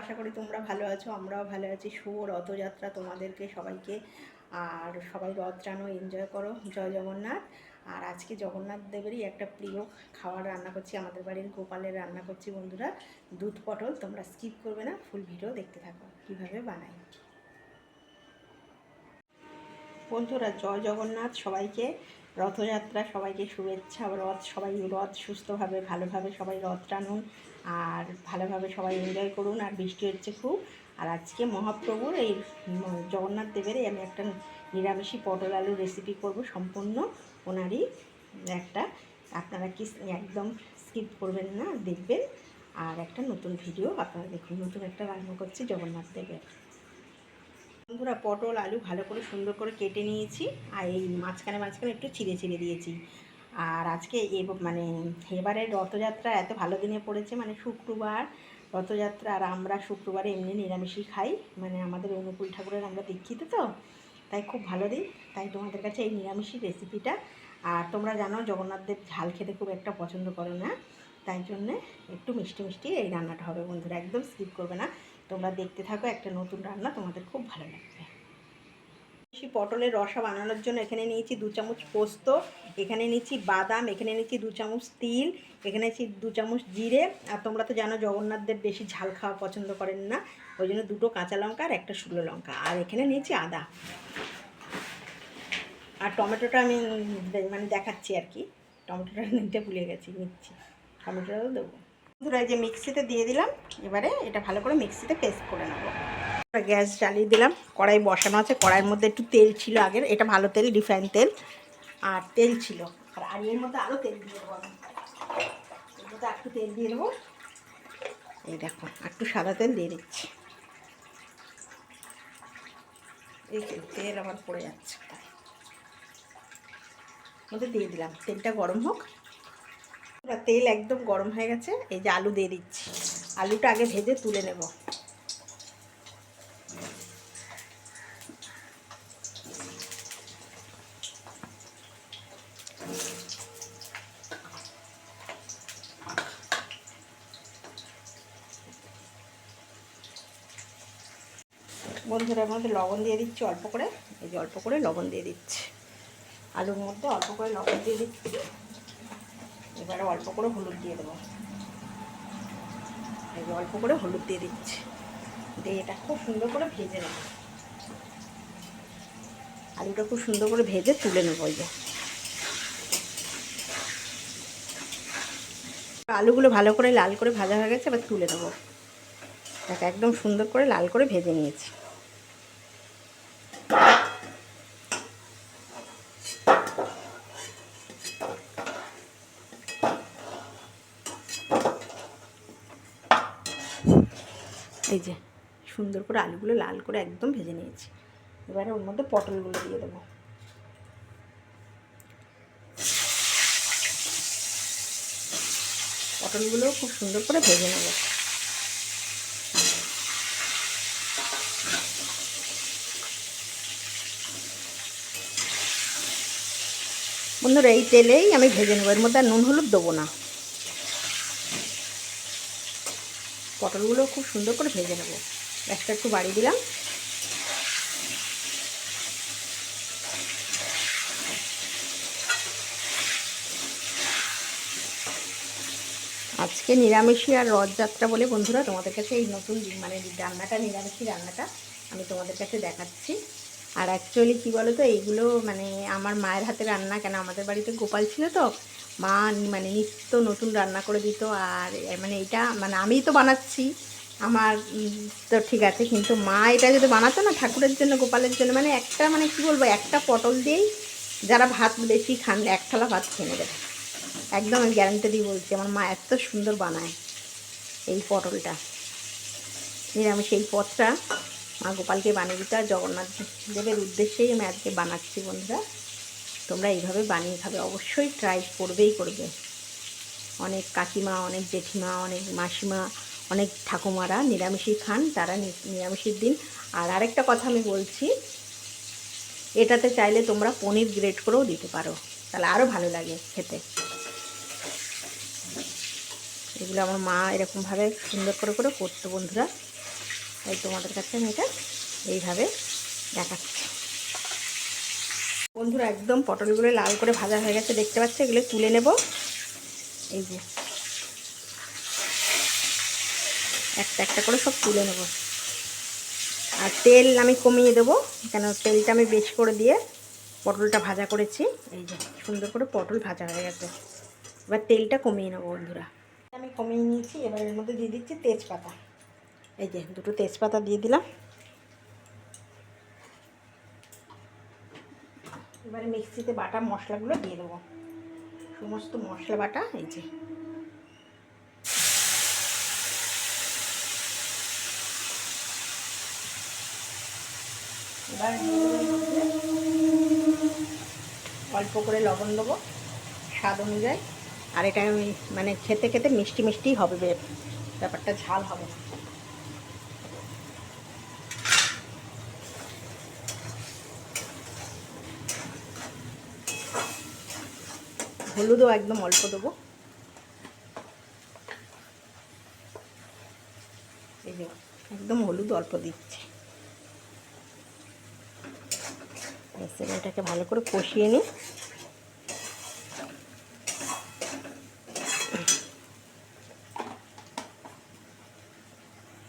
আশা করি তোমরা ভালো আছো, আমরাও ভালো আছি। শুভ রথযাত্রা তোমাদেরকে সবাইকে। আর সবাই রথ টানো এনজয় করো। জয় জগন্নাথ। আর আজকে জগন্নাথ দেবেরই একটা প্রিয় খাবার রান্না করছি, আমাদের বাড়ির গোপালের রান্না করছি বন্ধুরা। দুধ পটল, তোমরা স্কিপ করবে না ফুল ভিডিও দেখতে থাকো, কীভাবে বানাই। বন্ধুরা, জয় জগন্নাথ সবাইকে। রথযাত্রা সবাইকে শুভেচ্ছা, রথ সবাই রথ সুস্থভাবে, ভালোভাবে সবাই রথ টানুন। আর ভালোভাবে সবাই এনজয় করুন, আর বৃষ্টি হচ্ছে খুব। আর আজকে মহাপ্রভুর এই জগন্নাথ দেবেরই আমি একটা নিরামিষি পটল আলুর রেসিপি করব। সম্পূর্ণ ওনারই একটা, আপনারা কি একদম স্কিপ করবেন না, দেখবেন। আর একটা নতুন ভিডিও আপনারা দেখুন, নতুন একটা রান্না করছি জগন্নাথ দেবের। বন্ধুরা, পটল, আলু ভালো করে সুন্দর করে কেটে নিয়েছি, আর এই মাঝখানে মাঝখানে একটু ছিঁড়ে ছিঁড়ে দিয়েছি। আর আজকে এ মানে এবারে রথযাত্রা এত ভালো দিনে পড়েছে মানে শুক্রবার রথযাত্রা আর আমরা শুক্রবারে এমনি নিরামিষই খাই মানে আমাদের অনুকূল ঠাকুরের আমরা দীক্ষিত তো, তাই খুব ভালো দিন, তাই তোমাদের কাছে এই নিরামিষই রেসিপিটা আর তোমরা জানো জগন্নাথদেব ঝাল খেতে খুব একটা পছন্দ করো না, তাই জন্যে একটু মিষ্টি মিষ্টি এই রান্নাটা হবে বন্ধুরা, একদম স্কিপ করবে না। তোমরা দেখতে থাকো একটা নতুন রান্না, তোমাদের খুব ভালো লাগবে। বেশি পটলের রসা বানানোর জন্য এখানে নিয়েছি দু চামচ পোস্ত, এখানে নিয়েছি বাদাম, এখানে নিয়েছি দু চামচ তিল, এখানে নিয়েছি দু চামচ জিরে। আর তোমরা তো জানো জগন্নাথদের বেশি ঝাল খাওয়া পছন্দ করেন না, ওই জন্য দুটো কাঁচা লঙ্কা আর একটা শুকনো লঙ্কা। আর এখানে নিয়েছি আদা। আর টমেটোটা আমি মানে দেখাচ্ছি আর কি। টমেটোটা নিতে ভুলে গেছি, নিচ্ছি। টমেটোটাও দেবো। বন্ধুরা যে মিক্সিতে দিয়ে দিলাম, এবারে এটা ভালো করে মিক্সিতে পেস্ট করে নেব। গ্যাস জ্বালিয়ে দিলাম। কড়াই বসানো আছে। কড়াইয়ের মধ্যে একটু তেল ছিল আগের। এটা ভালো তেল, রিফাইন তেল। আর তেল ছিল। আর এর মধ্যে আরও তেল দিয়ে দেবো একটু তেল দিয়ে দেবো। এই দেখো, একটু সাদা তেল দিয়ে দিচ্ছি। তেল আবার পড়ে যাচ্ছে মধ্যে দিয়ে দিলাম। তেলটা গরম হোক। তেল একদম গরম হয়ে গেছে। এই যে আলু দিয়ে দিচ্ছি। আলুটা আগে ভেজে তুলে নেব। বন্ধুরা মধ্যে লবণ দিয়ে দিচ্ছি অল্প করে। এই যে অল্প করে লবণ দিয়ে দিচ্ছি। আলুর মধ্যে অল্প করে লবণ দিয়ে দিচ্ছি। এবারে অল্প করে হলুদ দিয়ে দেবো। এই অল্প করে হলুদ দিয়ে দিচ্ছি। দিয়ে এটা খুব সুন্দর করে ভেজে নেব। আলুটা খুব সুন্দর করে ভেজে তুলে নেব যে। আলুগুলো ভালো করে লাল করে ভাজা হয়ে গেছে, এবার তুলে নেব। দেখো, একদম সুন্দর করে লাল করে ভেজে নিয়েছি। এই যে, সুন্দর করে আলুগুলো লাল করে একদম ভেজে নিয়েছি। এবারে ওর মধ্যে পটলগুলো দিয়ে দেবো। পটলগুলো খুব সুন্দর করে ভেজে নেব। বন্ধুরা, এই তেলেই আমি ভেজে নেব। এর মধ্যে আর নুন, হলুদ দেবো না। পটলগুলো খুব সুন্দর করে ভেজে নেব। গ্যাসটা একটু বাড়িয়ে দিলাম। আজকে নিরামিষি আর রথযাত্রা বলে বন্ধুরা তোমাদের কাছে এই নতুন মানে রান্নাটা নিরামিষি রান্নাটা আমি তোমাদের কাছে দেখাচ্ছি। আর অ্যাকচুয়ালি কী বলো তো এইগুলো মানে আমার মায়ের হাতে রান্না কেন? আমাদের বাড়িতে গোপাল ছিল তো, মা মানে নিত্য নতুন রান্না করে দিত। আর মানে এটা মানে আমিই তো বানাচ্ছি, আমার তো ঠিক আছে। কিন্তু মা এটা যদি বানাতো না ঠাকুরের জন্য, গোপালের জন্য মানে একটা মানে কি বলব, একটা পটল দিয়েই যারা ভাত বেশি খান, এক থালা ভাত খেয়ে নেবে। একদম আমি গ্যারান্টি দিয়ে বলছি, আমার মা এত সুন্দর বানায় এই পটলটা। নিরামিষ এই পথটা। মা গোপালকে বানিয়ে দিতে আর জগন্নাথ দেবের উদ্দেশ্যেই আমি আজকে বানাচ্ছি বন্ধুরা। তোমরা এইভাবে বানিয়ে খাবে, অবশ্যই ট্রাই করবেই করবে। অনেক কাকিমা, অনেক জেঠিমা, অনেক মাসিমা, অনেক ঠাকুমারা নিরামিষই খান, তারা নিরামিষের দিন। আর আরেকটা কথা আমি বলছি, এটাতে চাইলে তোমরা পনির গ্রেট করেও দিতে পারো, তাহলে আরও ভালো লাগে খেতে। এগুলো আমার মা এরকমভাবে সুন্দর করে করে করতো বন্ধুরা। তাই তোমাদের কাছে আমি এটা এইভাবে দেখাচ্ছি। বন্ধুরা, একদম পটলগুলো লাল করে ভাজা হয়ে গেছে, দেখতে পাচ্ছ? এগুলো তুলে নেব। এই যে, একটা একটা করে সব তুলে নেব। আর তেল আমি কমিয়ে দেবো, কেন তেলটা আমি বেশি করে দিয়ে পটলটা ভাজা করেছি। এই যে, সুন্দর করে পটল ভাজা হয়ে গেছে। এবার তেলটা কমিয়ে নেব, বন্ধুরা। আমি কমিয়ে নিয়েছি, এবার এর মধ্যে দিয়ে দিচ্ছি তেজপাতা। এই যে দুটো তেজপাতা দিয়ে দিলাম। এবারে মিক্সিতে বাটা মশলাগুলো দিয়ে দেবো। সমস্ত মশলা বাটা, এই যে। এবার অল্প করে লবণ দেবো স্বাদ অনুযায়ী। আর এটা মানে খেতে খেতে মিষ্টি মিষ্টিই হবে, ব্যাপারটা ঝাল হবে না। হলুদও একদম অল্প দেবো। এই যে, একদম হলুদ অল্প দিচ্ছি। এটাকে ভালো করে কষিয়ে নিই।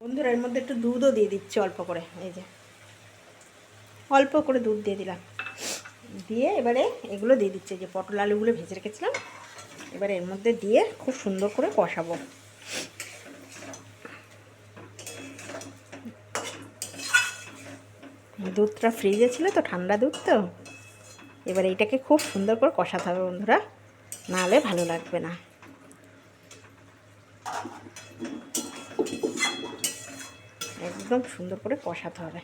বন্ধুরা, এর মধ্যে একটু দুধও দিয়ে দিচ্ছি অল্প করে, এই যে। অল্প করে দুধ দিয়ে দিলাম। দিয়ে এবারে এগুলো দিয়ে দিচ্ছে যে পটল আলুগুলো ভেজে রেখেছিলাম। এবারে এর মধ্যে দিয়ে খুব সুন্দর করে কষাবো। দুধটা ফ্রিজে ছিল তো, ঠান্ডা দুধ তো। এবার এইটাকে খুব সুন্দর করে কষাতে হবে বন্ধুরা, নাহলে ভালো লাগবে না। একদম সুন্দর করে কষাতে হবে।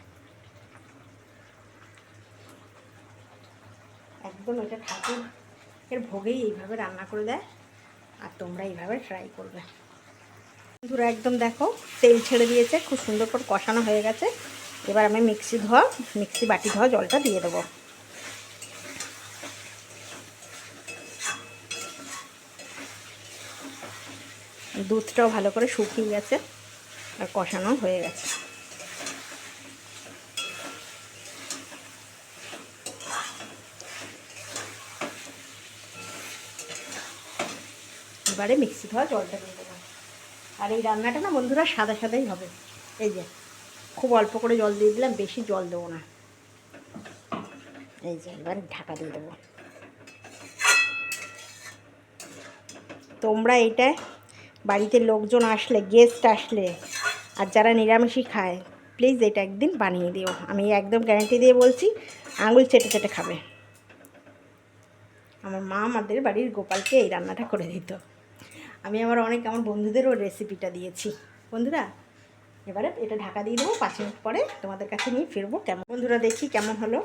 একদম এটা ঠাকুর এর ভোগেই এইভাবে রান্না করে দেয়, আর তোমরা এইভাবে ট্রাই করবে। বন্ধুরা, একদম দেখো, তেল ছেড়ে দিয়েছে, খুব সুন্দর করে কষানো হয়ে গেছে। এবার আমি মিক্সি ধোয়া, মিক্সি বাটি ধোয়া জলটা দিয়ে দেবো। দুধটাও ভালো করে শুকিয়ে গেছে, আর কষানো হয়ে গেছে। এবারে মিক্সি ধোয়া জলটা দিয়ে দেবো। আর এই রান্নাটা না বন্ধুরা সাদা সাদাই হবে। এই যে, খুব অল্প করে জল দিয়ে দিলাম, বেশি জল দেবো না। এই যে, এবার ঢাকা দিয়ে দেবো। তোমরা এইটা বাড়িতে লোকজন আসলে গেস্ট আসলে, আর যারা নিরামিষই খায় প্লিজ এটা একদিন বানিয়ে দিও। আমি একদম গ্যারান্টি দিয়ে বলছি, আঙুল চেটে চেটে খাবে। আমার মা আমাদের বাড়ির গোপালকে এই রান্নাটা করে দিত। আমি আমার অনেক, আমার বন্ধুদেরও রেসিপিটা দিয়েছি। বন্ধুরা, এবারে এটা ঢাকা দিয়ে দেবো, পাঁচ মিনিট পরে তোমাদের কাছে নিয়ে ফিরবো কেমন। বন্ধুরা, দেখি কেমন হলো।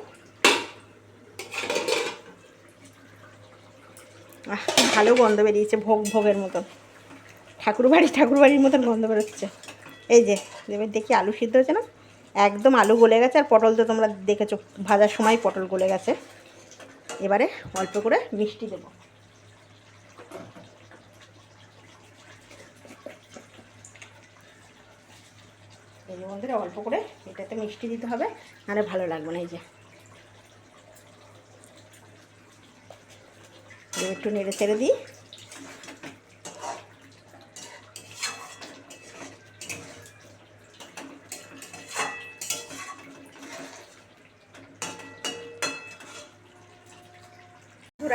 আহ ভালো গন্ধ বেরিয়েছে, ভোগ ভোগের মতন। ঠাকুরবাড়ি, ঠাকুরবাড়ির মতন গন্ধ বেরোচ্ছে। এই যে, এবার দেখি আলু সিদ্ধ হচ্ছে না? একদম আলু গলে গেছে, আর পটল তো তোমরা দেখেছ, ভাজার সময় পটল গলে গেছে। এবারে অল্প করে মিষ্টি দেবো। এই যে বন্ধুরা অল্প করে এটাতে মিষ্টি দিতে হবে, নাহলে ভালো লাগবে না এই যে। একটু নেড়ে ছেড়ে দিই।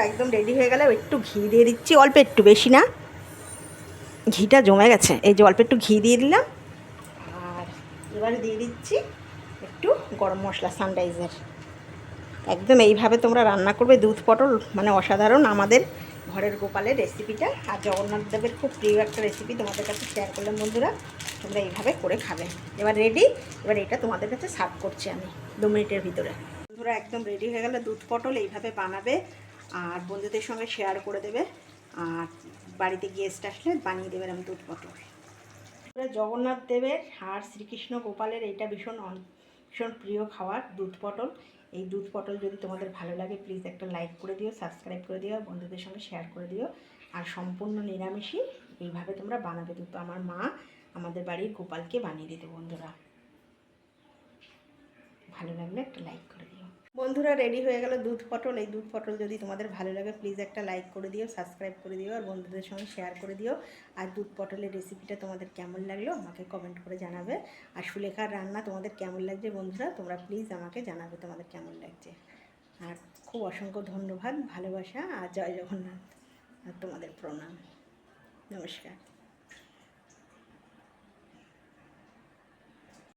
একদম রেডি হয়ে গেলে একটু ঘি দিয়ে দিচ্ছি, অল্প একটু বেশি না। ঘিটা জমে গেছে, এই যে অল্প একটু ঘি দিয়ে দিলাম। এবারে দিয়ে দিচ্ছি একটু গরম মশলা সানরাইজের একদম এইভাবে তোমরা রান্না করবে। দুধ পটল মানে অসাধারণ আমাদের ঘরের গোপালের রেসিপিটা আর জগন্নাথ দেবের খুব প্রিয় একটা রেসিপি তোমাদের কাছে শেয়ার করলাম, বন্ধুরা। তোমরা এইভাবে করে খাবে। এবার রেডি এবার এটা তোমাদের কাছে সার্ভ করছি আমি দু মিনিটের ভিতরে। বন্ধুরা, একদম রেডি হয়ে গেলে। দুধ পটল এইভাবে বানাবে আর বন্ধুদের সঙ্গে শেয়ার করে দেবে। আর বাড়িতে গেস্ট আসলে বানিয়ে দেবেন আমি দুধ পটল। জগন্নাথ দেবের আর শ্রীকৃষ্ণ গোপালের এইটা ভীষণ ভীষণ প্রিয় খাবার দুধ পটল। এই দুধ পটল যদি তোমাদের ভালো লাগে প্লিজ একটা লাইক করে দিও সাবস্ক্রাইব করে দিও, বন্ধুদের সঙ্গে শেয়ার করে দিও। আর সম্পূর্ণ নিরামিষই এইভাবে তোমরা বানাবে। কিন্তু আমার মা আমাদের বাড়ির গোপালকে বানিয়ে দিত বন্ধুরা। ভালো লাগলে একটা লাইক করে বন্ধুরা রেডি হয়ে গেল দুধ পটল। এই দুধ পটল যদি তোমাদের ভালো লাগে প্লিজ একটা লাইক করে দিও সাবস্ক্রাইব করে দিও, আর বন্ধুদের সঙ্গে শেয়ার করে দিও। আর দুধ পটলের রেসিপিটা তোমাদের কেমন লাগল, আমাকে কমেন্ট করে জানাবে। আর সুলেখার রান্না তোমাদের কেমন লাগছে বন্ধুরা, তোমরা প্লিজ আমাকে জানাবে তোমাদের কেমন লাগছে। আর খুব অসংখ্য ধন্যবাদ, ভালোবাসা, আর জয় জগন্নাথ, আর তোমাদের প্রণাম। নমস্কার।